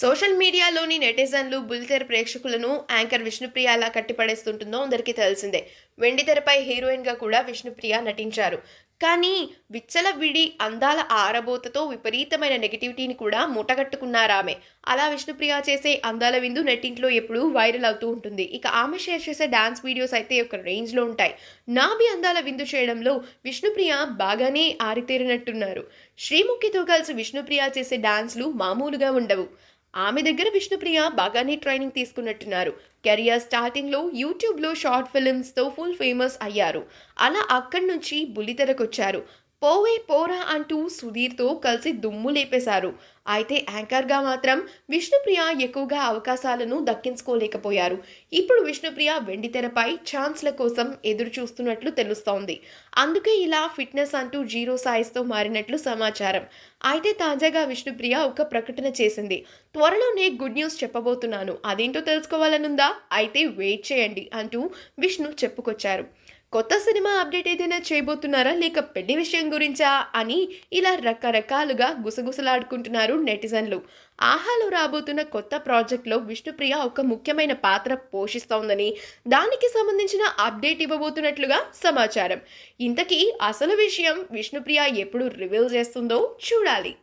Social మీడియాలోని నెటిజన్లు బుల్తెర ప్రేక్షకులను anchor Vishnupriya ఎలా కట్టిపడేస్తుంటుందో అందరికీ తెలిసిందే. వెండితెరపై హీరోయిన్గా కూడా విష్ణుప్రియ నటించారు. కానీ విచ్చల విడి అందాల ఆరబోతతో విపరీతమైన నెగిటివిటీని కూడా మూటగట్టుకున్నారామె. అలా విష్ణుప్రియ చేసే అందాల విందు నెట్టింట్లో ఎప్పుడూ వైరల్ అవుతూ ఉంటుంది. ఇక ఆమె షేర్ చేసే డాన్స్ వీడియోస్ అయితే ఒక రేంజ్లో ఉంటాయి. నాభి అందాల విందు చేయడంలో విష్ణుప్రియ బాగానే ఆరితేరినట్టున్నారు. శ్రీముఖితో కలిసి విష్ణుప్రియ చేసే డాన్స్లు మామూలుగా ఉండవు. ఆమె దగ్గర విష్ణుప్రియ బాగానే ట్రైనింగ్ తీసుకున్నట్టున్నారు. కెరియర్ స్టార్టింగ్లో యూట్యూబ్లో షార్ట్ ఫిలిమ్స్తో ఫుల్ ఫేమస్ అయ్యారు. అలా అక్కడి నుంచి బుల్లితెరకొచ్చారు పోవే పోరా అంటూ సుధీర్తో కలిసి దుమ్ము లేపేశారు. అయితే యాంకర్గా మాత్రం విష్ణుప్రియ ఎక్కువగా అవకాశాలను దక్కించుకోలేకపోయారు. ఇప్పుడు విష్ణుప్రియ వెండితెరపై ఛాన్స్ల కోసం ఎదురు చూస్తున్నట్లు తెలుస్తోంది. అందుకే ఇలా ఫిట్నెస్ అంటూ జీరో సాయిస్తో మారినట్లు సమాచారం. అయితే తాజాగా విష్ణుప్రియ ఒక ప్రకటన చేసింది. త్వరలోనే గుడ్ న్యూస్ చెప్పబోతున్నాను. అదేంటో తెలుసుకోవాలనుందా? అయితే వెయిట్ చేయండి అంటూ విష్ణు చెప్పుకొచ్చారు. కొత్త సినిమా అప్డేట్ ఏదైనా చేయబోతున్నారా? లేక పెళ్ళి విషయం గురించా? అని ఇలా రకరకాలుగా గుసగుసలాడుకుంటున్నారు నెటిజన్లు. ఆహాలో రాబోతున్న కొత్త ప్రాజెక్ట్లో విష్ణుప్రియ ఒక ముఖ్యమైన పాత్ర పోషిస్తోందని దానికి సంబంధించిన అప్డేట్ ఇవ్వబోతున్నట్లుగా సమాచారం. ఇంతకీ అసలు విషయం విష్ణుప్రియ ఎప్పుడు రివీల్ చేస్తుందో చూడాలి.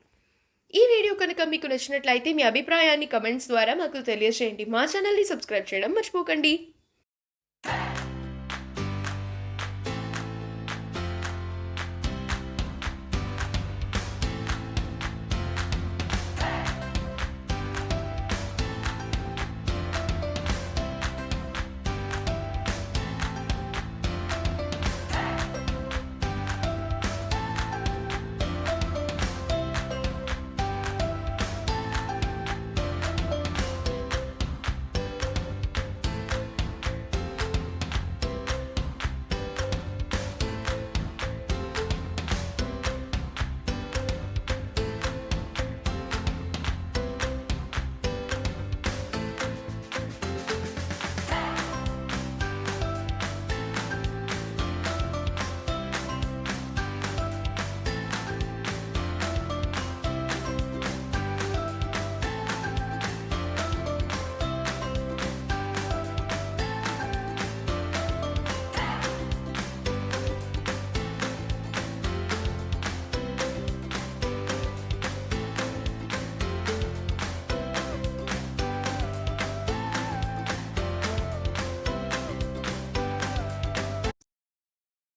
ఈ వీడియో కనుక మీకు నచ్చినట్లయితే మీ అభిప్రాయాన్ని కమెంట్స్ ద్వారా మాకు తెలియజేయండి. మా ఛానల్ని సబ్స్క్రైబ్ చేయడం మర్చిపోకండి.